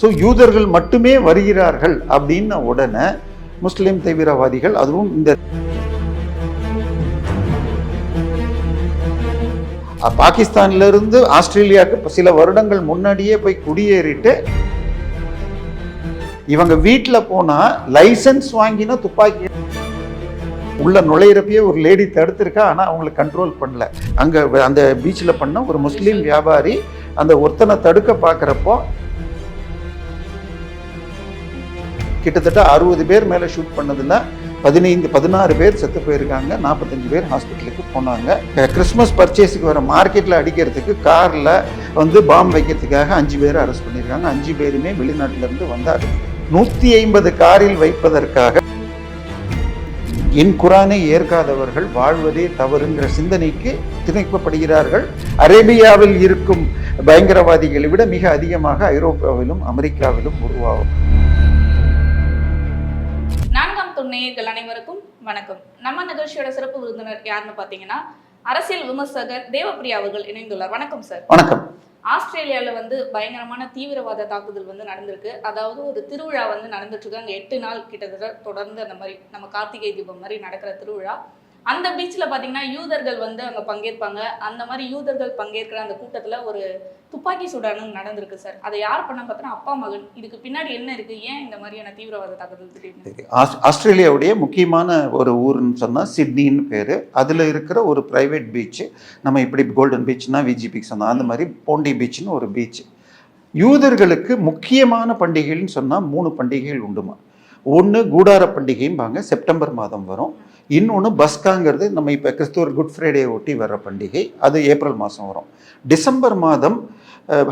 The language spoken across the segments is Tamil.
ஸோ யூதர்கள் மட்டுமே வருகிறார்கள் அப்படின்ன உடனே முஸ்லிம் தீவிரவாதிகள் அதுவும் இந்த பாகிஸ்தான்லேருந்து இருந்து ஆஸ்திரேலியாவுக்கு சில வருடங்கள் முன்னாடியே போய் குடியேறிட்டு இவங்க வீட்டில் போனால் லைசன்ஸ் வாங்கினா துப்பாக்கி உள்ள நுழையிறப்பயே ஒரு லேடி தடுத்திருக்கா ஆனால் அவங்களை கண்ட்ரோல் பண்ணல. அங்கே அந்த பீச்சில் பண்ண ஒரு முஸ்லீம் வியாபாரி அந்த ஒருத்தனை தடுக்க பார்க்குறப்போ கிட்டத்தட்ட அறுபது பேர் மேலே ஷூட் பண்ணதில் பதினைந்து பதினாறு பேர் செத்து போயிருக்காங்க. நாற்பத்தஞ்சு பேர் ஹாஸ்பிட்டலுக்கு போனாங்க. கிறிஸ்மஸ் பர்ச்சேஸுக்கு வர மார்க்கெட்டில் அடிக்கிறதுக்கு காரில் வந்து பாம் வைக்கிறதுக்காக அஞ்சு பேர் அரெஸ்ட் பண்ணியிருக்காங்க அஞ்சு பேருமே வெளிநாட்டிலேருந்து வந்தார் நூற்றி ஐம்பது காரில் வைப்பதற்காக என் குரானை ஏற்காதவர்கள் வாழ்வதே தவறுங்கிற சிந்தனைக்கு திணைக்கப்படுகிறார்கள். அரேபியாவில் இருக்கும் பயங்கரவாதிகளை விட மிக அதிகமாக ஐரோப்பாவிலும் அமெரிக்காவிலும் உருவாகும். நான்காம் துணையர்கள் அனைவருக்கும் வணக்கம். நம்ம நிகழ்ச்சியோட சிறப்பு விருந்தினர் யாருன்னு பார்த்தீங்கன்னா அரசியல் விமர்சகர் தேவப்பிரியா அவர்கள் இணைந்துள்ளார். வணக்கம் சார் வணக்கம். ஆஸ்திரேலியாவில் வந்து பயங்கரமான தீவிரவாத தாக்குதல் வந்து நடந்திருக்கு. அதாவது ஒரு திருவிழா வந்து நடந்துட்டு இருக்கு. அங்கே எட்டு நாள் கிட்டத்தட்ட தொடர்ந்து அந்த மாதிரி நம்ம கார்த்திகை தீபம் மாதிரி நடக்கிற திருவிழா. அந்த பீச்சில் பார்த்தீங்கன்னா யூதர்கள் வந்து அங்கே பங்கேற்பாங்க. அந்த மாதிரி யூதர்கள் பங்கேற்கிற அந்த கூட்டத்தில் ஒரு துப்பாக்கி சூடானும் நடந்திருக்கு சார். அதை யார் பண்ண பார்த்தோன்னா அப்பா மகன். இதுக்கு பின்னாடி என்ன இருக்கு? ஏன் இந்த மாதிரியான தீவிரவாத தாக்குதல் திடீர்னு? ஆஸ்திரேலியாவுடைய முக்கியமான ஒரு ஊர்னு சொன்னால் சிட்னின்னு பேர். அதில் இருக்கிற ஒரு ப்ரைவேட் பீச் நம்ம இப்படி கோல்டன் பீச்னா விஜிபி சொன்னோம் அந்த மாதிரி போண்டி பீச்னு ஒரு பீச் யூதர்களுக்கு முக்கியமான பண்டிகைன்னு சொன்னால் மூணு பண்டிகைகள் உண்டுமா? ஒன்று கூடார பண்டிகைம்பாங்க. செப்டம்பர் மாதம் வரும். இன்னொன்று பஸ்காங்கிறது நம்ம இப்போ கிறிஸ்துவர் குட் ஃப்ரைடே ஒட்டி வர்ற பண்டிகை. அது ஏப்ரல் மாதம் வரும். டிசம்பர் மாதம்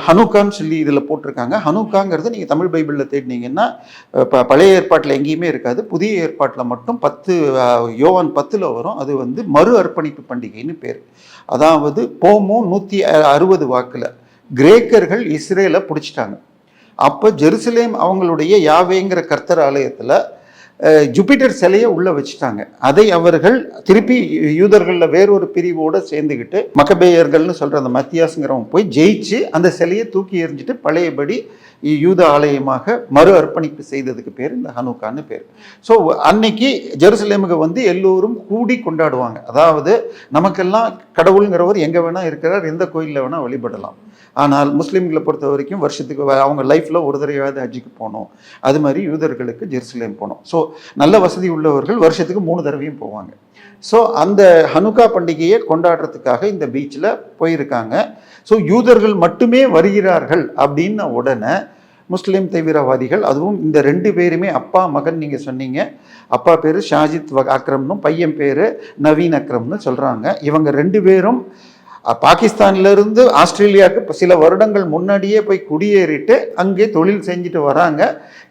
ஹனுக்கான்னு சொல்லி இதில் போட்டிருக்காங்க. ஹனுக்காங்கிறது நீங்கள் தமிழ் பைபிளில் தேடினீங்கன்னா இப்போ ப பழைய ஏற்பாட்டில் எங்கேயுமே இருக்காது. புதிய ஏற்பாட்டில் மட்டும் பத்து யோவான் பத்தில் வரும். அது வந்து மறு அர்ப்பணிப்பு பண்டிகைன்னு பேர். அதாவது போமோ நூற்றி அறுபது வாக்கில் கிரேக்கர்கள் இஸ்ரேலை பிடிச்சிட்டாங்க. அப்போ ஜெருசலேம் அவங்களுடைய யாவேங்கிற கர்த்தர் ஆலயத்தில் ஜூபிட்டர் சிலையை உள்ளே வச்சுட்டாங்க. அதை அவர்கள் திருப்பி யூதர்களில் வேறொரு பிரிவோடு சேர்ந்துக்கிட்டு மக்கபேயர்கள்னு சொல்கிற அந்த மத்தியாசுங்கிறவங்க போய் ஜெயிச்சு அந்த சிலையை தூக்கி எறிஞ்சிட்டு பழையபடி யூத ஆலயமாக மறு அர்ப்பணிப்பு செய்ததுக்கு பேர் இந்த ஹனுக்கான்னு பேர். ஸோ அன்னைக்கு ஜெருசலேமுக்கு வந்து எல்லோரும் கூடி கொண்டாடுவாங்க. அதாவது நமக்கெல்லாம் கடவுளுங்கிறவர் எங்கே வேணால் இருக்கிறார் எந்த கோயிலில் வேணால் வழிபடலாம். ஆனால் முஸ்லீம்களை பொறுத்த வரைக்கும் வருஷத்துக்கு வ- அவங்க லைஃப்பில் ஒரு தடவையாவது ஹஜ்ஜிக்கு போகணும். அது மாதிரி யூதர்களுக்கு ஜெருசலேம் போகணும். ஸோ நல்ல வசதி உள்ளவர்கள் வருஷத்துக்கு மூணு தடவையும் போவாங்க. ஸோ அந்த ஹனுக்கா பண்டிகையை கொண்டாடுறதுக்காக இந்த பீச்சில் போயிருக்காங்க. ஸோ யூதர்கள் மட்டுமே வருகிறார்கள் அப்படின்ன உடனே முஸ்லீம் தீவிரவாதிகள் அதுவும் இந்த ரெண்டு பேருமே அப்பா மகன் நீங்கள் சொன்னீங்க. அப்பா பேர் ஷாஜித் அக்ரம்னும் பையன் பேர் நவீன் அக்ரம்னு சொல்கிறாங்க இவங்க ரெண்டு பேரும் பாகிஸ்தான்லேருந்து ஆஸ்திரேலியாவுக்கு சில வருடங்கள் முன்னாடியே போய் குடியேறிட்டு அங்கே தொழில் செஞ்சுட்டு வராங்க.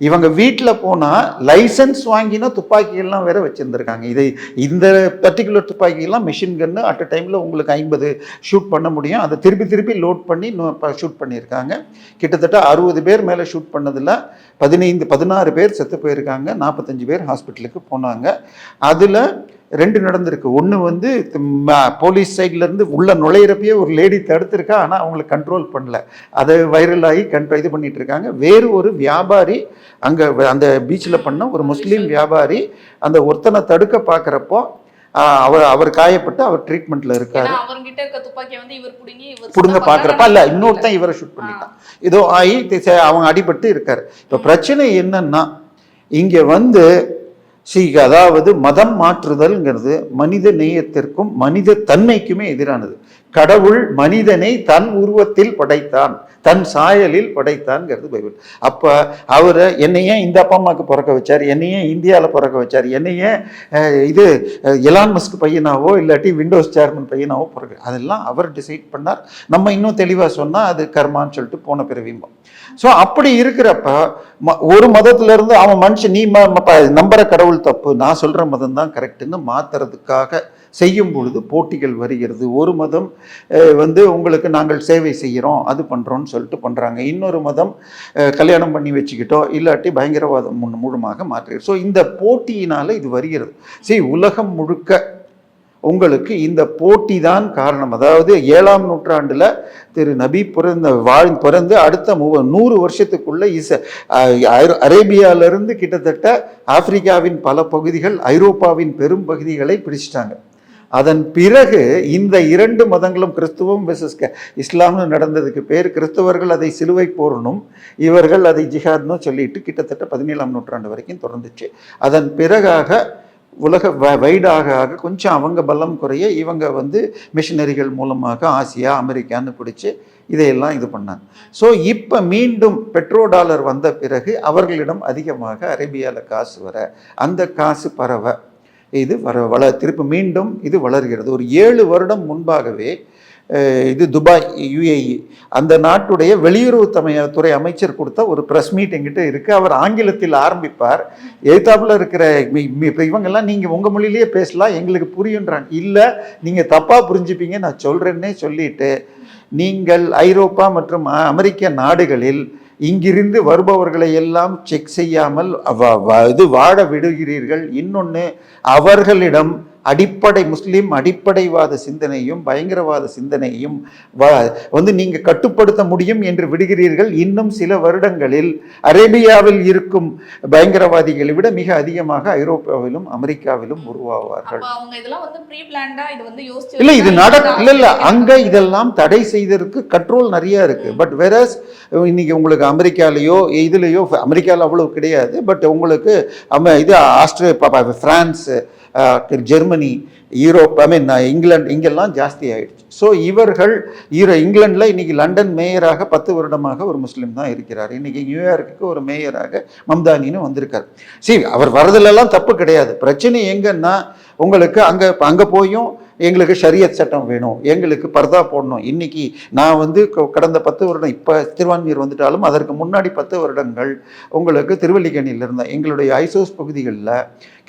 இவங்க வீட்டில் போனால் லைசன்ஸ் வாங்கினா துப்பாக்கிகள்லாம் வேற வச்சுருந்துருக்காங்க. இதை இந்த பர்டிகுலர் துப்பாக்கியெல்லாம் மிஷின் கன்று அட் அ டைமில் உங்களுக்கு ஐம்பது ஷூட் பண்ண முடியும். அதை திருப்பி திருப்பி லோட் பண்ணி ஷூட் பண்ணியிருக்காங்க. கிட்டத்தட்ட அறுபது பேர் மேலே ஷூட் பண்ணதில் பதினைந்து பதினாறு பேர் செத்து போயிருக்காங்க. நாற்பத்தஞ்சு பேர் ஹாஸ்பிட்டலுக்கு போனாங்க. அதில் ரெண்டு நடந்திருக்கு. ஒன்று வந்து போலீஸ் சைட்லேருந்து உள்ள நுழையிறப்பயே ஒரு லேடி தடுத்திருக்கா ஆனால் அவங்களை கண்ட்ரோல் பண்ணல. அதை வைரல் ஆகி கண்ட்ரோ இது பண்ணிட்டு இருக்காங்க. வேறு ஒரு வியாபாரி அங்கே அந்த பீச்சில் பண்ண ஒரு முஸ்லீம் வியாபாரி அந்த ஒருத்தனை தடுக்க பார்க்குறப்போ அவர் அவர் காயப்பட்டு அவர் ட்ரீட்மெண்ட்டில் இருக்காரு. புடுங்கி பார்க்குறப்ப. இல்லை இன்னொருத்தன் இவரை ஷூட் பண்ணிட்டான். இதோ ஆகி அவங்க அடிபட்டு இருக்காரு. இப்போ பிரச்சனை என்னன்னா இங்கே வந்து சி அதாவது மதம் மாற்றுதல்ங்கிறது மனித நேயத்திற்கும் மனித தன்மைக்குமே எதிரானது. கடவுள் மனிதனை தன் உருவத்தில் படைத்தான் தன் சாயலில் படைத்தான்ங்கிறது பைபிள். அப்போ அவர் என்னையே இந்த அப்பா அம்மாவுக்கு பிறக்க வச்சார் என்னையே இந்தியாவில் பிறக்க வச்சார் என்னையே இது எலான் மஸ்க் பையனாவோ இல்லாட்டி விண்டோஸ் சேர்மன் பையனாவோ பிறகு அதெல்லாம் அவர் டிசைட் பண்ணார். நம்ம இன்னும் தெளிவாக சொன்னால் அது கர்மான்னு சொல்லிட்டு போன பிறவிம்போம் ஸோ அப்படி இருக்கிறப்ப ம- ஒரு மதத்துல இருந்து அவன் மனுஷன் நீ ம- ம- நம்புற கடவுள் தப்பு. நான் சொல்ற மதம் தான் கரெக்டுன்னு மாத்துறதுக்காக செய்யும் பொழுது போட்டிகள் வருகிறது. ஒரு மதம் வந்து உங்களுக்கு நாங்கள் சேவை செய்கிறோம் அது பண்ணுறோன்னு சொல்லிட்டு பண்ணுறாங்க இன்னொரு மதம் கல்யாணம் பண்ணி வச்சுக்கிட்டோ இல்லாட்டி பயங்கரவாதம் முன் மூலமாக மாற்றுகிறது. ஸோ இந்த போட்டியினால இது வருகிறது. சரி உலகம் முழுக்க உங்களுக்கு இந்த போட்டி தான் காரணம். அதாவது ஏழாம் நூற்றாண்டில் திரு நபி பிறந்த வாழ் பிறந்து அடுத்த மூ நூறு வருஷத்துக்குள்ளே இச அரேபியாவிலிருந்து கிட்டத்தட்ட ஆப்பிரிக்காவின் பல பகுதிகள் ஐரோப்பாவின் பெரும் பகுதிகளை பிடிச்சிட்டாங்க அதன் பிறகு இந்த இரண்டு மதங்களும் கிறிஸ்துவம் விசஸ் இஸ்லாம்னு நடந்ததுக்கு பேர் கிறிஸ்தவர்கள் அதை சிலுவை போரணும் இவர்கள் அதை ஜிஹாத்னு சொல்லிட்டு கிட்டத்தட்ட பதினேழாம் நூற்றாண்டு வரைக்கும் தொடர்ந்துச்சு. அதன் பிறகாக உலக வ- வைடாக ஆக கொஞ்சம் அவங்க பலம் குறைய இவங்க வந்து மிஷினரிகள் மூலமாக ஆசியா அமெரிக்கான்னு பிடிச்சி இதையெல்லாம் இது பண்ணாங்க. ஸோ இப்போ மீண்டும் பெட்ரோ டாலர் வந்த பிறகு அவர்களிடம் அதிகமாக அரேபியாவில் காசு வர அந்த காசு பரவ இது வர வள திருப்பி மீண்டும் இது வளர்கிறது. ஒரு ஏழு வருடம் முன்பாகவே இது துபாய் யுஏஇ. அந்த நாட்டுடைய வெளியுறவு துறை அமைச்சர் கொடுத்த ஒரு ப்ரெஸ் மீட் எங்கிட்ட இருக்குது அவர் ஆங்கிலத்தில் ஆரம்பிப்பார். எழுத்தாப்பில் இருக்கிற இவங்கெல்லாம் நீங்கள் உங்கள் மொழியிலேயே பேசலாம் எங்களுக்கு புரியுன்றாங்க. இல்லை நீங்கள் தப்பாக புரிஞ்சுப்பீங்க நான் சொல்கிறேன்னே சொல்லிட்டு நீங்கள் ஐரோப்பா மற்றும் அமெரிக்க நாடுகளில் இங்கிருந்து வருபவர்களை எல்லாம் செக் செய்யாமல் இது வாழ விடுகிறீர்கள். இன்னொன்று அவர்களிடம் அடிப்படை முஸ்லிம் அடிப்படைவாத சிந்தனையும் பயங்கரவாத சிந்தனையும் வ- வந்து நீங்க கட்டுப்படுத்த முடியும் என்று விடுகிறீர்கள் இன்னும் சில வருடங்களில். அரேபியாவில் இருக்கும் பயங்கரவாதிகளை விட மிக அதிகமாக ஐரோப்பாவிலும் அமெரிக்காவிலும் உருவாவார்கள். இல்ல இது நட இல்ல இல்ல அங்க இதெல்லாம் தடை செய்ததற்கு கண்ட்ரோல் நிறைய இருக்கு. பட் வெரஸ் இன்னைக்கு உங்களுக்கு அமெரிக்காலேயோ இதுலேயோ அமெரிக்காவில் அவ்வளவு கிடையாது. பட் உங்களுக்கு இது ஆஸ்திரே France Germany Europe I mean England இங்கெல்லாம் ஜாஸ்தி ஆயிடுச்சு ஸோ இவர்கள் ஈரோ இங்கிலாண்டில் இன்றைக்கி லண்டன் மேயராக பத்து வருடமாக ஒரு முஸ்லீம் தான் இருக்கிறார். இன்றைக்கி நியூயார்க்குக்கு ஒரு மேயராக மம்தானின்னு வந்திருக்கார். சரி அவர் வரதுலலாம் தப்பு கிடையாது. பிரச்சனை எங்கன்னா உங்களுக்கு அங்கே அங்கே போயும் எங்களுக்கு ஷரியத் சட்டம் வேணும் எங்களுக்கு பர்தா போடணும். இன்னைக்கு நான் வந்து கடந்த பத்து வருடம் இப்போ திருவான்மியூர் வந்துட்டாலும் அதற்கு முன்னாடி பத்து வருடங்கள் உங்களுக்கு திருவல்லிக்கேணியில் இருந்தேன் எங்களுடைய ஐசோஸ் பகுதிகளில்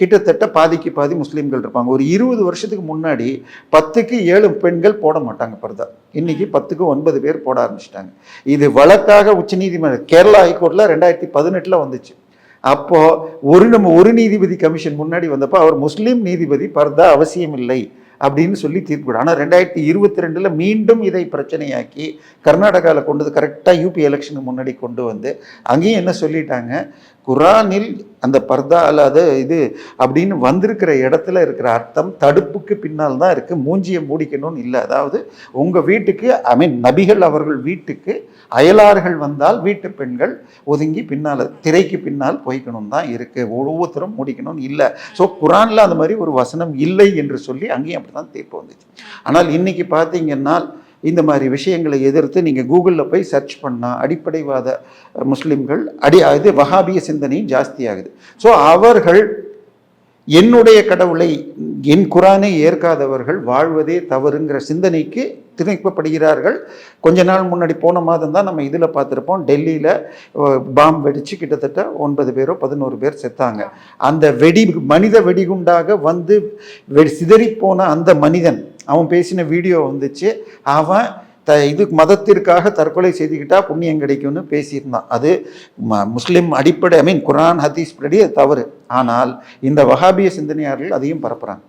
கிட்டத்தட்ட பாதிக்கு பாதி முஸ்லீம்கள் இருப்பாங்க. ஒரு இருபது வருஷத்துக்கு முன்னாடி பத்துக்கு ஏழு பெண்கள் போட மாட்டாங்க பர்தா. இன்னைக்கு பத்துக்கு ஒன்பது பேர் போட ஆரம்பிச்சிட்டாங்க. இது வழக்காக உச்சநீதிமன்றம் கேரளா ஹைகோர்ட்டில் ரெண்டாயிரத்தி பதினெட்டில் வந்துச்சு. அப்போ ஒரு நம்ம ஒரு நீதிபதி கமிஷன் முன்னாடி வந்தப்போ அவர் முஸ்லீம் நீதிபதி பர்தா அவசியம் இல்லை அப்படின்னு சொல்லி தீர்ப்பு ஆனால் ரெண்டாயிரத்தி இருபத்தி ரெண்டில் மீண்டும் இதை பிரச்சனையாக்கி கர்நாடகாவில் கொண்டு வந்து கரெக்டாக யூபி எலெக்ஷனுக்கு முன்னாடி கொண்டு வந்து அங்கேயும் என்ன சொல்லிட்டாங்க? குரானில் அந்த பர்தா அல்லாத இது அப்படின்னு வந்திருக்கிற இடத்துல இருக்கிற அர்த்தம் தடுப்புக்கு பின்னால் தான் இருக்குது மூஞ்சியை மூடிக்கணும்னு இல்லை. அதாவது உங்கள் வீட்டுக்கு ஐ மீன் நபிகள் அவர்கள் வீட்டுக்கு அயலார்கள் வந்தால் வீட்டு பெண்கள் ஒதுங்கி பின்னால் திரைக்கு பின்னால் போய்க்கணும் தான் இருக்குது ஒவ்வொருத்தரும் முடிக்கணும்னு இல்லை. ஸோ குரானில் அந்த மாதிரி ஒரு வசனம் இல்லை என்று சொல்லி அங்கேயும் அப்படி தான் தீர்ப்பு வந்துச்சு. ஆனால் இன்றைக்கி பார்த்தீங்கன்னா இந்த மாதிரி விஷயங்களை எதிர்த்து நீங்கள் கூகுளில் போய் சர்ச் பண்ணால் அடிப்படைவாத முஸ்லீம்கள் அடி இது வஹாபிய சிந்தனையும் ஜாஸ்தியாகுது. ஸோ அவர்கள் என்னுடைய கடவுளை என் குரானை ஏற்காதவர்கள் வாழ்வதே தவறுங்கிற சிந்தனைக்கு திணிக்கப்படுகிறார்கள். கொஞ்ச நாள் முன்னாடி போன மாதம் தான் நம்ம இதில் பார்த்துருப்போம் டெல்லியில் பாம் வெடித்து கிட்டத்தட்ட ஒன்பது பேரோ பதினோரு பேர் செத்தாங்க. அந்த வெடி மனித வெடிகுண்டாக வந்து வெடி சிதறிப்போன அந்த மனிதன் அவன் பேசின வீடியோ வந்துச்சு அவன் த இது மதத்திற்காக தற்கொலை செய்துக்கிட்டால் புண்ணியம் கிடைக்கும்னு பேசியிருந்தான். அது ம முஸ்லீம் அடிப்படை ஐ மீன் குரான் ஹதீஸ் படி அது தவறு. ஆனால் இந்த வஹாபிய சிந்தனையாளர்கள் அதையும் பரப்புகிறாங்க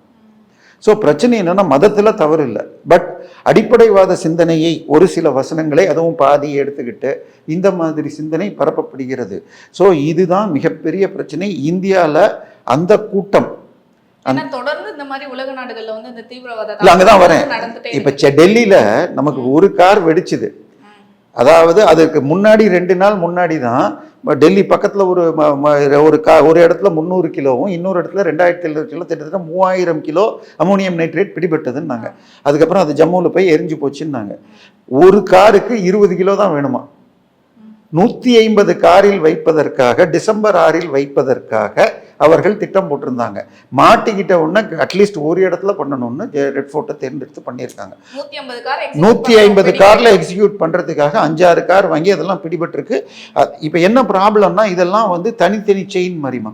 ஸோ பிரச்சனை என்னென்னா மதத்தில் தவறு இல்லை. பட் அடிப்படைவாத சிந்தனையை ஒரு சில வசனங்களை அதுவும் பாதியை எடுத்துக்கிட்டு இந்த மாதிரி சிந்தனை பரப்பப்படுகிறது. ஸோ இதுதான் மிகப்பெரிய பிரச்சனை. இந்தியாவில் அந்த கூட்டம் தொடர்ந்து இந்த மாதிரி உலக நாடுகள்ல வந்து இந்த தீவிரவாத அங்கதான் வரேன். இப்போ. டெல்லியில் நமக்கு ஒரு கார் வெடிச்சுது. அதாவது அதுக்கு முன்னாடி ரெண்டு நாள் முன்னாடி தான் டெல்லி பக்கத்தில் ஒரு ஒரு கா ஒரு இடத்துல முந்நூறு கிலோவும் இன்னொரு இடத்துல ரெண்டாயிரத்தி எழுநூறு கிலோ கிட்டத்தட்ட மூவாயிரம் கிலோ அமோனியம் நைட்ரேட் பிடிபட்டதுன்னாங்க. அதுக்கப்புறம் அது ஜம்முவில் போய் எரிஞ்சு போச்சுன்னாங்க. ஒரு காருக்கு இருபது கிலோ தான் வேணுமா? நூற்றி ஐம்பது காரில் வைப்பதற்காக டிசம்பர் ஆறில் வைப்பதற்காக அவர்கள் திட்டம் போட்டிருந்தாங்க. மாட்டிக்கிட்ட உடனே அட்லீஸ்ட் ஒரு இடத்துல பண்ணணும்னு ரெட் ஃபோர்ட்டை தேர்ந்தெடுத்து பண்ணியிருக்காங்க. நூற்றி. ஐம்பது காரில் எக்ஸிக்யூட் பண்ணுறதுக்காக அஞ்சாறு கார் வாங்கி அதெல்லாம் பிடிபட்டிருக்கு. இப்போ என்ன ப்ராப்ளம்னா இதெல்லாம் வந்து தனித்தனி செயின் மாதிரிமா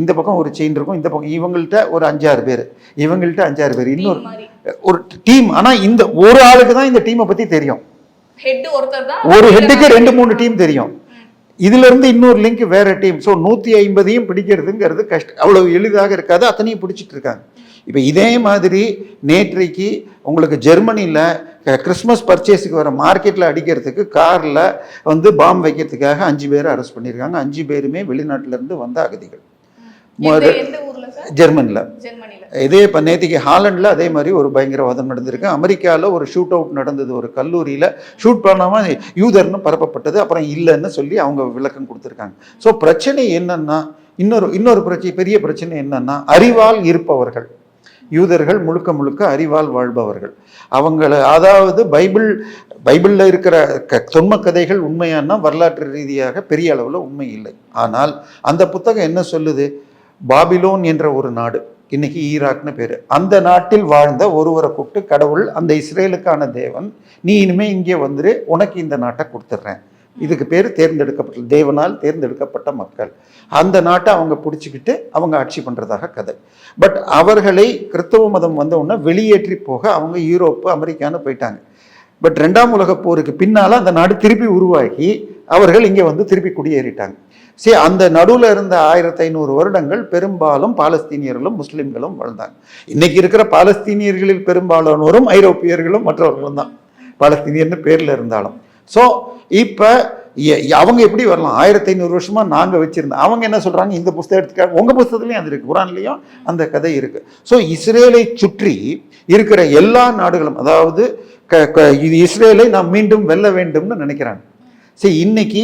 இந்த பக்கம் ஒரு செயின் இருக்கும் இந்த பக்கம் இவங்கள்ட்ட ஒரு அஞ்சாறு பேர் இவங்கள்ட்ட அஞ்சாறு பேர் இன்னொரு. ஒரு டீம் ஆனால் இந்த ஒரு ஆளுக்கு தான் இந்த டீமை பற்றி தெரியும். ஒரு ஹெட்டுக்கு ரெண்டு மூணு டீம் தெரியும். இதுல இருந்து இன்னொரு லிங்க் வேறு டீம் ஸோ நூற்றி ஐம்பதையும் பிடிக்கிறதுங்கிறது கஷ்டம். அவ்வளோ எளிதாக இருக்காது. அத்தனையும் பிடிச்சிட்டு இருக்காங்க. இப்போ இதே மாதிரி நேற்றைக்கு உங்களுக்கு ஜெர்மனியில் கிறிஸ்மஸ் பர்ச்சேஸுக்கு வர மார்க்கெட்டில் அடிக்கிறதுக்கு காரில் வந்து பாம் வைக்கிறதுக்காக அஞ்சு பேரை அரெஸ்ட் பண்ணியிருக்காங்க. அஞ்சு பேருமே வெளிநாட்டிலேருந்து வந்த அகதிகள் எந்த எந்த ஊர்ல சார் ஜெர்மனியில் ஜெர்மனில. இதே இப்போ நேற்றுக்கு ஹாலண்டில் அதே மாதிரி ஒரு பயங்கரவாதம் நடந்திருக்கு. அமெரிக்காவில் ஒரு ஷூட் அவுட் நடந்தது ஒரு கல்லூரியில் ஷூட் பண்ணாமல் யூதர்னு பரப்பப்பட்டது அப்புறம் இல்லைன்னு சொல்லி அவங்க விளக்கம் கொடுத்துருக்காங்க. ஸோ பிரச்சனை என்னன்னா இன்னொரு இன்னொரு பிரச்சனை பெரிய பிரச்சனை என்னன்னா அறிவால் இருப்பவர்கள். யூதர்கள் முழுக்க முழுக்க அறிவால் வாழ்பவர்கள். அவங்கள அதாவது பைபிள் பைபிளில் இருக்கிற க தொன்ம கதைகள் உண்மையானா வரலாற்று ரீதியாக பெரிய அளவில் உண்மை இல்லை. ஆனால் அந்த புத்தகம் என்ன சொல்லுது? பாபிலோன் என்ற ஒரு நாடு இன்னைக்கு ஈராக்னு பேர். அந்த நாட்டில் வாழ்ந்த ஒருவரை கூப்பிட்டு கடவுள் அந்த இஸ்ரேலுக்கான தேவன் நீ இனிமேல் இங்கே வந்துரு உனக்கு இந்த நாட்டை கொடுத்துட்றேன் இதுக்கு பேர் தேர்ந்தெடுக்கப்பட்ட தேவனால் தேர்ந்தெடுக்கப்பட்ட மக்கள். அந்த நாட்டை அவங்க பிடிச்சிக்கிட்டு அவங்க ஆட்சி பண்ணுறதாக கதை. பட் அவர்களை கிறிஸ்தவ மதம் வந்தவுடனே வெளியேற்றி போக அவங்க யூரோப்பு அமெரிக்கான்னு போயிட்டாங்க. பட் ரெண்டாம் உலக போருக்கு பின்னால் அந்த நாடு திருப்பி உருவாகி அவர்கள் இங்கே வந்து திருப்பி குடியேறிட்டாங்க. சரி அந்த நடுவில் இருந்த ஆயிரத்தி ஐநூறு வருடங்கள் பெரும்பாலும் பாலஸ்தீனியர்களும் முஸ்லீம்களும் வாழ்ந்தாங்க. இன்னைக்கு இருக்கிற பாலஸ்தீனியர்களில் பெரும்பாலானோரும் ஐரோப்பியர்களும் மற்றவர்களும் தான். பாலஸ்தீனியர்னு பேரில் இருந்தாலும். ஸோ இப்போ அவங்க எப்படி வரலாம்? ஆயிரத்தி ஐநூறு வருஷமாக நாங்கள் வச்சுருந்தோம் அவங்க என்ன சொல்கிறாங்க இந்த புஸ்தகத்துக்காக உங்கள் புஸ்தகத்துலேயும் அது இருக்குது குரான்லேயும் அந்த கதை இருக்குது ஸோ இஸ்ரேலை சுற்றி இருக்கிற எல்லா நாடுகளும் அதாவது க- க- இது இஸ்ரேலை நாம் மீண்டும் வெல்ல வேண்டும்னு நினைக்கிறாங்க. சரி இன்னைக்கு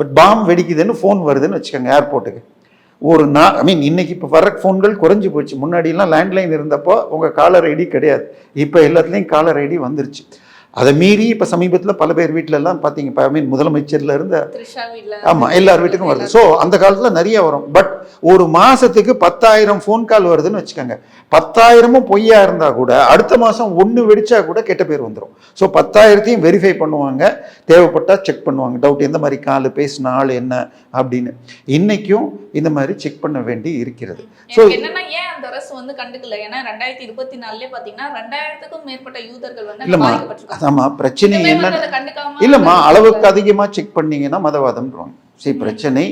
பட் பாம் வெடிக்குதுன்னு ஃபோன் வருதுன்னு வச்சுக்கோங்க ஏர்போர்ட்டுக்கு ஒரு நா ஐ மீன் இன்னைக்கு இப்போ வர ஃபோன்கள் குறைஞ்சி போச்சு. முன்னாடிலாம் லேண்ட்லைன் இருந்தப்போ உங்கள் காலர் ஐடி கிடையாது. இப்போ எல்லாத்துலேயும் காலர் ஐடி வந்துருச்சு. அதை மீறி இப்போ சமீபத்தில் பல பேர் வீட்ல எல்லாம் பார்த்தீங்க இப்போ ஐ மீன் முதலமைச்சர்ல இருந்த ஆமாம் எல்லார் வீட்டுக்கும் வருது. ஸோ அந்த காலத்தில் நிறைய வரும். பட் ஒரு மாசத்துக்கு பத்தாயிரம் ஃபோன் கால் வருதுன்னு வச்சுக்கோங்க. பத்தாயிரமும் பொய்யா இருந்தால் கூட அடுத்த மாதம் ஒன்று வெடிச்சா கூட கெட்ட பேர் வந்துடும் ஸோ பத்தாயிரத்தையும் வெரிஃபை பண்ணுவாங்க. தேவைப்பட்டால் செக் பண்ணுவாங்க. டவுட் எந்த மாதிரி கால் பேசின ஆள் என்ன அப்படின்னு. இன்னைக்கும் இந்த மாதிரி செக் பண்ண வேண்டி இருக்கிறது. ஸோ என்னன்னா ஏன் அந்த அரசு வந்து கண்டுக்கல? ஏன்னா ரெண்டாயிரத்தி இருபத்தி நாலுலயே பாத்தீங்கன்னா ரெண்டாயிரத்துக்கும் மேற்பட்ட யூதர்கள் வந்து இல்லைம்மா. அதாம்மா பிரச்சனை என்ன? இல்லைம்மா அளவுக்கு அதிகமாக செக் பண்ணீங்கன்னா மதவாதம்ன்றவாங்க. சரி பிரச்சனை.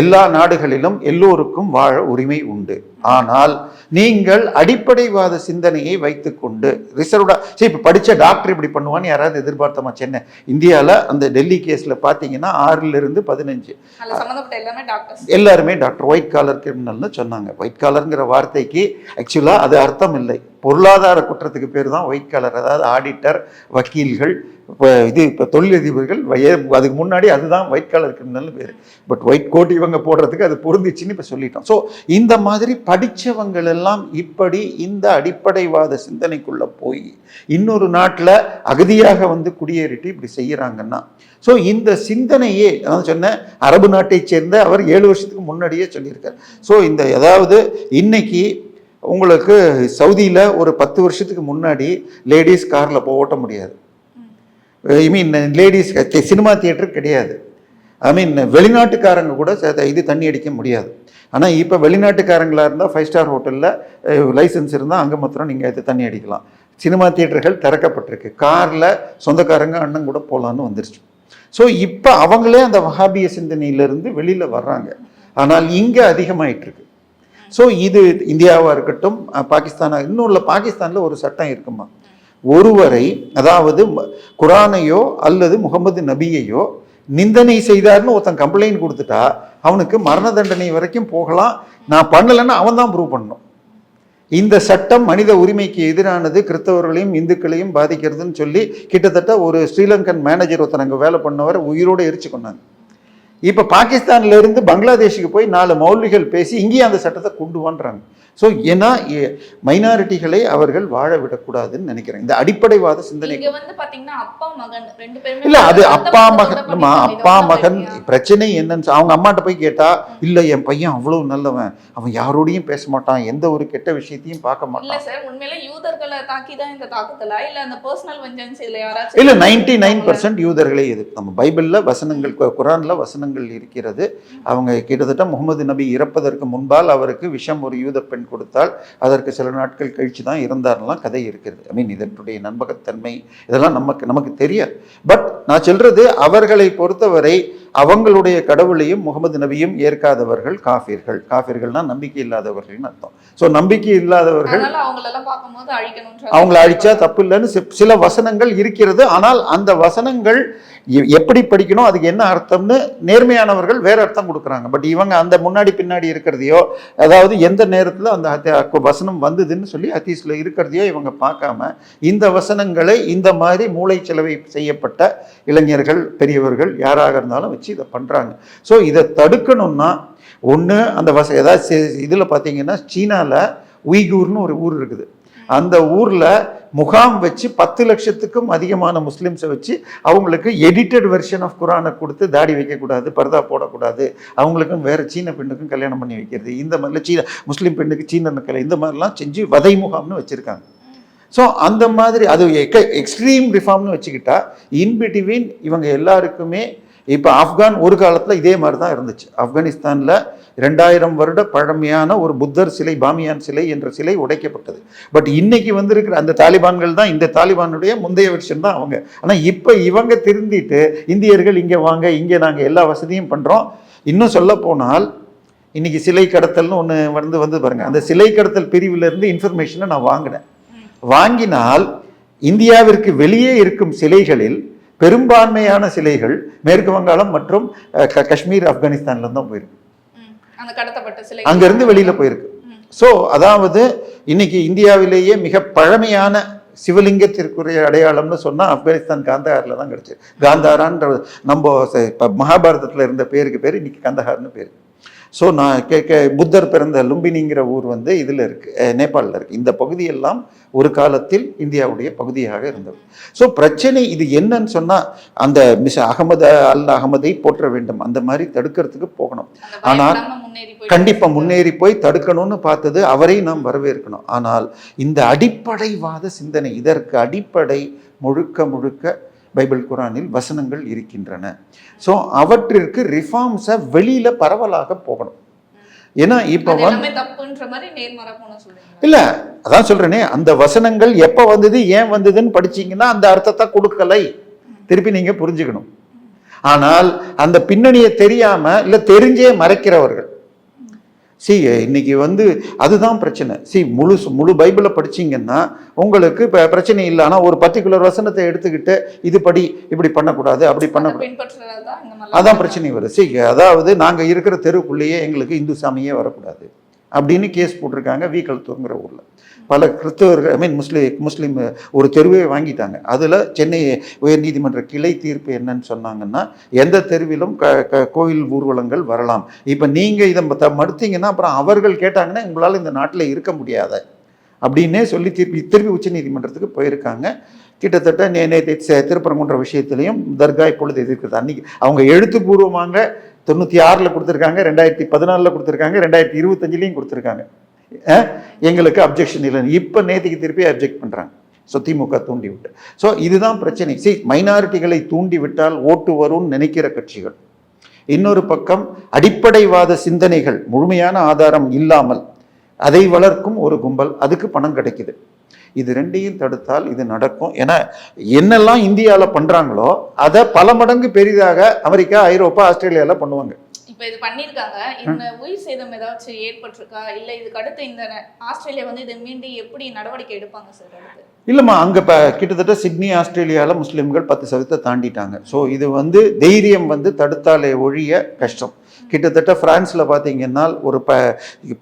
எல்லா நாடுகளிலும் எல்லோருக்கும் வாழ உரிமை உண்டு. ஆனால் நீங்கள் அடிப்படைவாத சிந்தனையை வைத்துக்கொண்டு ரிசர்வ்டா சரி இப்போ படித்த டாக்டர் இப்படி பண்ணுவான்னு யாராவது எதிர்பார்த்தமா? சென்னை இந்தியாவில் அந்த டெல்லி கேஸில் பார்த்தீங்கன்னா ஆறுல இருந்து பதினஞ்சு எல்லாருமே டாக்டர் ஒயிட் காலர் கிரிமினல்னு சொன்னாங்க. ஒயிட் காலருங்கிற வார்த்தைக்கு ஆக்சுவலாக அது அர்த்தம் இல்லை. பொருளாதார குற்றத்துக்கு பேர் தான் ஒயிட் காலர். அதாவது ஆடிட்டர் வக்கீல்கள் இப்போ இது இப்போ தொழிலதிபர்கள் வய- அதுக்கு முன்னாடி அதுதான் ஒயிட் கலர் கிரிமினல்னு பேர். பட் ஒயிட் கோட் இவங்க போடுறதுக்கு அது பொருந்துச்சுன்னு இப்போ சொல்லிட்டோம். ஸோ இந்த மாதிரி படித்தவங்கள் எல்லாம் இப்படி இந்த அடிப்படைவாத சிந்தனைக்குள்ளே போய் இன்னொரு நாட்டில் அகதியாக வந்து குடியேறிட்டு இப்படி செய்கிறாங்கன்னா ஸோ இந்த சிந்தனையே நான் சொன்னேன் அரபு நாட்டைச் சேர்ந்த அவர் ஏழு வருஷத்துக்கு முன்னாடியே சொல்லியிருக்கார். ஸோ இந்த அதாவது இன்னைக்கு உங்களுக்கு சவுதியில் ஒரு பத்து வருஷத்துக்கு முன்னாடி லேடிஸ் காரில் போக ஓட்ட முடியாது. I mean ladies cinema theatre கிடையாது. ஐ மீன் வெளிநாட்டுக்காரங்க கூட இது தண்ணி அடிக்க முடியாது. ஆனால் இப்போ வெளிநாட்டுக்காரங்களாக இருந்தால் ஃபைவ் ஸ்டார் ஹோட்டலில் லைசன்ஸ் இருந்தால் அங்கே மாத்திரம் நீங்கள் இது தண்ணி அடிக்கலாம். சினிமா தியேட்டர்கள் திறக்கப்பட்டிருக்கு. காரில் சொந்தக்காரங்க அண்ணன் கூட போகலான்னு வந்துருச்சு. ஸோ இப்போ அவங்களே அந்த வஹாபிய சிந்தனையிலேருந்து வெளியில் வர்றாங்க. ஆனால் இங்கே அதிகமாயிட்டிருக்கு. ஸோ இது இந்தியாவாக இருக்கட்டும் பாகிஸ்தானாக இன்னும் உள்ள பாகிஸ்தானில் ஒரு சட்டம் இருக்குமா? ஒருவரை அதாவது குரானையோ அல்லது முகமது நபியையோ நிந்தனை செய்தார்னு ஒருத்தன் கம்ப்ளைண்ட் கொடுத்துட்டா அவனுக்கு மரண தண்டனை வரைக்கும் போகலாம். நான் பண்ணலைன்னா அவன் தான் ப்ரூவ் பண்ணணும். இந்த சட்டம் மனித உரிமைக்கு எதிரானது கிறிஸ்தவர்களையும் இந்துக்களையும் பாதிக்கிறதுன்னு சொல்லி கிட்டத்தட்ட ஒரு ஸ்ரீலங்கன் மேனேஜர் ஒருத்தர் அங்கே வேலை பண்ணவர் உயிரோடு எரிச்சு கொண்டாங்க இப்போ பாகிஸ்தான்லேருந்து பங்களாதேஷுக்கு போய் நாலு மௌலிகள் பேசி இங்கேயும் அந்த சட்டத்தை கொண்டு வான்றாங்க ஸோ ஏன்னா மைனாரிட்டிகளை அவர்கள் வாழ விடக்கூடாதுன்னு நினைக்கிறேன். இந்த அடிப்படைவாத சிந்தனை இங்க வந்து பாத்தீங்கன்னா அப்பா மகன் ரெண்டு பேருமே இல்ல அது அப்பா மகன். அப்பா மகன்? பிரச்சனை என்னன்னு அவங்க அம்மாட்ட போய் கேட்டா இல்ல என் பையன் அவ்வளவு நல்லவன். அவன் யாரோடையும் பேச மாட்டான். எந்த ஒரு கெட்ட விஷயத்தையும் பார்க்க மாட்டான். சார் உண்மையில யூதர்களை தாக்கி தான் இந்த தாக்குதலா? இல்ல அந்த பர்சனல் வெஞ்சன்ஸ் இதுல யாராச்சும் இல்ல நைன்டி நைன் பர்சன்ட் யூதர்களே இது. நம்ம பைபிள்ல வசனங்கள் குரான்ல வசனங்கள் இருக்கிறது. அவங்க கிட்டத்தட்ட முகமது நபி இறப்பதற்கு முன்பால் அவருக்கு விஷம் ஒரு யூத பெண் கொடுத்தால் அதற்கு சில நாட்கள் கழிச்சு தான் இறந்தார்லாம் கதை இருக்கிறது. ஐ மீன் இதனுடைய நம்பகத்தன்மை இதெல்லாம் நமக்கு நமக்கு தெரியாது. பட் நான் சொல்றது அவர்களை பொறுத்தவரை அவங்களுடைய கடவுளையும் முகமது நபியும் ஏற்காதவர்கள் காஃபிர்கள். காஃபிர்கள்னா நம்பிக்கை இல்லாதவர்கள்னு அர்த்தம். ஸோ நம்பிக்கை இல்லாதவர்கள் அவங்கள அழிச்சா தப்பு இல்லைன்னு சில வசனங்கள் இருக்கிறது. ஆனால் அந்த வசனங்கள் எப்படி படிக்கணும் அதுக்கு என்ன அர்த்தம்னு நேர்மையானவர்கள் வேற அர்த்தம் கொடுக்குறாங்க. பட் இவங்க அந்த முன்னாடி பின்னாடி இருக்கிறதையோ அதாவது எந்த நேரத்தில் அந்த வசனம் வந்ததுன்னு சொல்லி ஹத்தீஸில் இருக்கிறதையோ இவங்க பார்க்காம இந்த வசனங்களை இந்த மாதிரி மூளை செலவை செய்யப்பட்ட இளைஞர்கள் பெரியவர்கள் யாராக இருந்தாலும் வச்சு இதை பண்ணுறாங்க ஸோ இதை தடுக்கணும்னா ஒன்று அந்த வச ஏதாவது இதில் பார்த்தீங்கன்னா சீனாவில் உய்கூர்னு ஒரு ஊர் இருக்குது. அந்த ஊரில் முகாம் வச்சு பத்து லட்சத்துக்கும் அதிகமான முஸ்லீம்ஸை வச்சு அவங்களுக்கு எடிட்டட் வெர்ஷன் ஆஃப் குரானை கொடுத்து தாடி வைக்கக்கூடாது பர்தா போடக்கூடாது அவங்களுக்கும் வேறு சீன பெண்ணுக்கும் கல்யாணம் பண்ணி வைக்கிறது இந்த மாதிரிலாம் சீன முஸ்லீம் பெண்ணுக்கு சீன கல்யாணம் இந்த மாதிரிலாம் செஞ்சு வதை முகாம்னு வச்சுருக்காங்க. ஸோ அந்த மாதிரி அது எக்ஸ்ட்ரீம் ரிஃபார்ம்னு வச்சுக்கிட்டா இன் பிட்வீன் இவங்க எல்லாருக்குமே இப்போ ஆப்கான் ஒரு காலத்தில் இதே மாதிரி தான் இருந்துச்சு. ஆப்கானிஸ்தானில் ரெண்டாயிரம் வருட பழமையான ஒரு புத்தர் சிலை பாமியான் சிலை என்ற சிலை உடைக்கப்பட்டது. பட் இன்னைக்கு வந்திருக்கிற அந்த தாலிபான்கள் தான் இந்த தாலிபானுடைய முந்தைய வருஷம் தான் அவங்க. ஆனால் இப்போ இவங்க திருந்திட்டு இந்தியர்கள் இங்கே வாங்க இங்கே நாங்கள் எல்லா வசதியும் பண்ணுறோம் இன்னும் சொல்ல போனால் இன்னைக்கு சிலை கடத்தல்னு ஒன்று வந்து வந்து பாருங்கள் அந்த சிலை கடத்தல் பிரிவிலிருந்து இன்ஃபர்மேஷனை நான் வாங்கினேன். வாங்கினால் இந்தியாவிற்கு வெளியே இருக்கும் சிலைகளில் பெரும்பான்மையான சிலைகள் மேற்கு வங்காளம் மற்றும் காஷ்மீர் ஆப்கானிஸ்தான்ல தான் போயிருக்கு. அங்கிருந்து வெளியில போயிருக்கு. ஸோ அதாவது இன்னைக்கு இந்தியாவிலேயே மிக பழமையான சிவலிங்கத்திற்குரிய அடையாளம்னு சொன்னா ஆப்கானிஸ்தான் காந்தாரில் தான் கிடைச்சது. காந்தாரான்ற நம்ம இப்ப மகாபாரதத்துல இருந்த பேருக்கு பேர் இன்னைக்கு கந்தஹார்னு பேர். ஸோ நான் கே கே புத்தர் பிறந்த லும்பினிங்கிற ஊர் வந்து இதில் இருக்குது நேபாளில் இருக்குது இந்த பகுதியெல்லாம் ஒரு காலத்தில் இந்தியாவுடைய பகுதியாக இருந்தது. ஸோ பிரச்சனை இது என்னன்னு சொன்னால் அந்த மிஸ் அகமது அல் அகமதை போற்ற வேண்டும். அந்த மாதிரி தடுக்கிறதுக்கு போகணும். ஆனால் பயப்படாம முன்னேறி போயிட்டு கண்டிப்பா முன்னேறி போய் தடுக்கணும்னு பார்த்தது அவரை நாம் வரவேற்கணும். ஆனால் இந்த அடிப்படைவாத சிந்தனை இதற்கு அடிப்படை முழுக்க முழுக்க பைபிள் குரானில் வசனங்கள் இருக்கின்றன. ஸோ அவற்றிற்கு ரிஃபார்ம்ஸை வெளியில பரவலாக போகணும். ஏன்னா இப்போ வந்து இல்ல அதான் சொல்றேனே அந்த வசனங்கள் எப்ப வந்தது ஏன் வந்ததுன்னு படிச்சீங்கன்னா அந்த அர்த்தத்தை கொடுக்கலை. திருப்பி நீங்க புரிஞ்சுக்கணும். ஆனால் அந்த பின்னணியை தெரியாம இல்ல தெரிஞ்சே மறைக்கிறவர்கள் சி இன்னைக்கு வந்து அதுதான் பிரச்சனை. சி முழு முழு பைபிளை படிச்சீங்கன்னா உங்களுக்கு இப்போ பிரச்சனை இல்லை ஆனால் ஒரு பர்டிகுலர் வசனத்தை எடுத்துக்கிட்டு இது படி இப்படி பண்ணக்கூடாது அப்படி பண்ணக்கூடாது. அதான் பிரச்சனை வரும். சி அதாவது நாங்கள் இருக்கிற தெருக்குள்ளேயே எங்களுக்கு இந்து சாமியே வரக்கூடாது. அப்படின்னு கேஸ் போட்டிருக்காங்க. வீக்கல்தூருங்கிற ஊரில். பல கிறிஸ்தவர்கள் ஐ மீன் முஸ்லீம் முஸ்லீம் ஒரு தெருவே வாங்கிட்டாங்க. அதில் சென்னை உயர்நீதிமன்ற கிளை தீர்ப்பு என்னன்னு சொன்னாங்கன்னா எந்த தெருவிலும் க க கோயில் ஊர்வலங்கள் வரலாம். இப்போ நீங்கள் இதை மத்த- மறுத்தீங்கன்னா அப்புறம் அவர்கள் கேட்டாங்கன்னா உங்களால் இந்த நாட்டில் இருக்க முடியாத அப்படின்னே சொல்லி திருப்பி திருப்பி உச்சநீதிமன்றத்துக்கு போயிருக்காங்க. கிட்டத்தட்ட நே நேற்று திருப்பரங்குன்ற விஷயத்திலையும் தர்கா இப்பொழுது எதிர்க்கிறது. அன்னைக்கு அவங்க எழுத்துப்பூர்வமாக தொண்ணூற்றி ஆறில் கொடுத்துருக்காங்க ரெண்டாயிரத்தி பதினாலில் கொடுத்துருக்காங்க ரெண்டாயிரத்தி இருபத்தஞ்சிலையும் கொடுத்துருக்காங்க. எங்களுக்கு அப்ஜெக்ஷன் இல்லை இப்போ நேற்றுக்கு திருப்பி அப்ஜெக்ட் பண்ணுறாங்க ஸோ திமுக தூண்டி விட்டு ஸோ இதுதான் பிரச்சனை. சரி மைனாரிட்டிகளை தூண்டி விட்டால் ஓட்டு வரும்னு நினைக்கிற கட்சிகள். இன்னொரு பக்கம் அடிப்படைவாத சிந்தனைகள் முழுமையான ஆதாரம் இல்லாமல் அதை வளர்க்கும் ஒரு கும்பல் அதுக்கு பணம் கிடைக்குது. இது ரெண்டையும் தடுத்தால் இது நடக்கும். ஏன்னா என்னெல்லாம் இந்தியாவில் பண்ணுறாங்களோ அதை பல மடங்கு பெரிதாக அமெரிக்கா ஐரோப்பா ஆஸ்திரேலியாவில் பண்ணுவாங்க. இப்போ இது பண்ணியிருக்காங்க. இந்த உயிர் சேதம் ஏதாச்சும் ஏற்பட்டிருக்கா? இல்லை இதுக்கு அடுத்து இந்த ஆஸ்திரேலியா வந்து இதை மீண்டும் எப்படி நடவடிக்கை எடுப்பாங்க சார் அடுத்து? இல்லைம்மா அங்கே இப்போ கிட்டத்தட்ட சிட்னி ஆஸ்திரேலியாவில் முஸ்லீம்கள் பத்து சதவீதத்தை தாண்டிட்டாங்க. ஸோ இது வந்து தைரியம் வந்து தடுத்தாலே ஒழிய கஷ்டம். கிட்டத்தட்ட ஃப்ரான்ஸில் பார்த்தீங்கன்னா ஒரு ப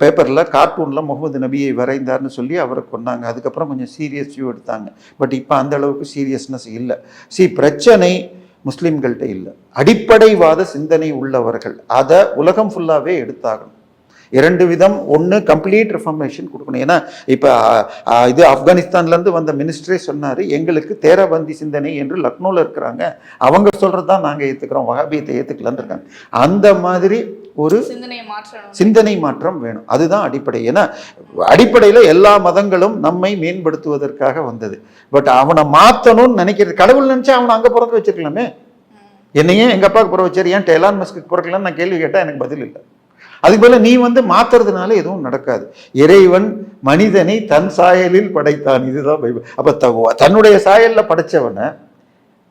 பேப்பரில் கார்ட்டூனில் முகமது நபியை வரைந்தார்னு சொல்லி அவரை கொண்டாங்க அதுக்கப்புறம் கொஞ்சம் சீரியஸ் வியூ எடுத்தாங்க. பட் இப்போ அந்த அளவுக்கு சீரியஸ்னஸ் இல்லை. சி பிரச்சனை முஸ்லீம்கள்ட்ட இல்லை. அடிப்படைவாத சிந்தனை உள்ளவர்கள். அதை உலகம் ஃபுல்லாகவே எடுத்தாகணும். இரண்டு விதம். ஒன்று கம்ப்ளீட் ரிஃபர்மேஷன் கொடுக்கணும். ஏன்னா இப்போ இது ஆப்கானிஸ்தான்லேருந்து வந்த மினிஸ்டரே சொன்னார் எங்களுக்கு தேரபந்தி சிந்தனை என்று லக்னோவில் இருக்கிறாங்க. அவங்க சொல்கிறது தான் நாங்கள் ஏற்றுக்கிறோம் வகாபியத்தை ஏற்றுக்கலான் இருக்காங்க அந்த மாதிரி ஒரு சிந்தனை மாற்றம் வேணும். அதுதான் அடிப்படை. ஏன்னா அடிப்படையில் எல்லா மதங்களும் நம்மை மேம்படுத்துவதற்காக வந்தது. பட் அவனை மாற்றணும்னு நினைக்கிறது கடவுள் நினச்சா அவனை அங்கே பிறக்க வச்சிருக்கலாமே? என்னையே எங்கள் அப்பாவுக்கு பிறக்க வச்சார் ஏன் டெலான் மஸ்க்கு பிறக்கலன்னு நான் கேள்வி கேட்டால் எனக்கு பதில் இல்லை. அதுக்கு போல நீ வந்து மாத்துறதுனால எதுவும் நடக்காது. இறைவன் மனிதனை தன் சாயலில் படைத்தான். இதுதான் பைபிள். அப்ப தன்னுடைய சாயல்ல படைச்சவனை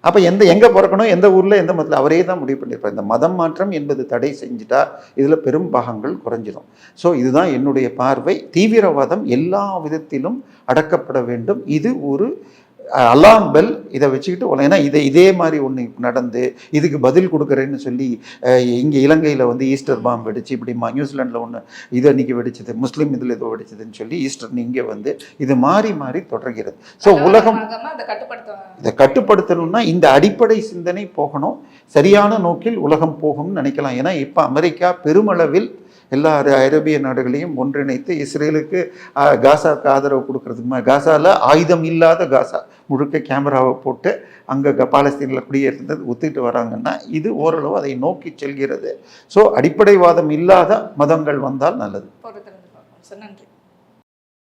அப்போ எந்த எங்கே பிறக்கணும் எந்த ஊரில் எந்த மதத்தில் அவரே தான் முடிவு பண்ணியிருப்பார். இந்த மதம் மாற்றம் என்பது தடை செஞ்சுட்டா இதில் பெரும் பாகங்கள் குறைஞ்சிடும் ஸோ இதுதான் என்னுடைய பார்வை. தீவிரவாதம் எல்லா விதத்திலும் அடக்கப்பட வேண்டும். இது ஒரு அலாம் பெல் இதை வச்சுக்கிட்டு ஏன்னா இதை இதே மாதிரி ஒன்று நடந்து இதுக்கு பதில் கொடுக்குறேன்னு சொல்லி இங்கே இலங்கையில் வந்து ஈஸ்டர் பாம் வெடிச்சு இப்படி மா நியூசிலாண்டில் ஒன்று இது அன்னைக்கு வெடிச்சது முஸ்லீம் இதில் ஏதோ வெடிச்சதுன்னு சொல்லி ஈஸ்டர் இங்கே வந்து இது மாறி மாறி தொடர்கிறது. ஸோ உலகம் இதை கட்டுப்படுத்தணும்னா இந்த அடிப்படை சிந்தனை போகணும். சரியான நோக்கில் உலகம் போகும்னு நினைக்கலாம். ஏன்னா இப்போ அமெரிக்கா பெருமளவில் எல்லா ஐரோப்பிய நாடுகளையும் ஒன்றிணைத்து இஸ்ரேலுக்கு காசாவுக்கு ஆதரவு கொடுக்கறதுக்கு காசாவில் காசால ஆயுதம் இல்லாத காசா. முழுக்க கேமராவை போட்டு அங்கே பாலஸ்தீனில் குடியேறது ஒத்துக்கிட்டு வராங்கன்னா இது ஓரளவு அதை நோக்கி செல்கிறது. ஸோ அடிப்படைவாதம் இல்லாத மதங்கள் வந்தால் நல்லது. நன்றி.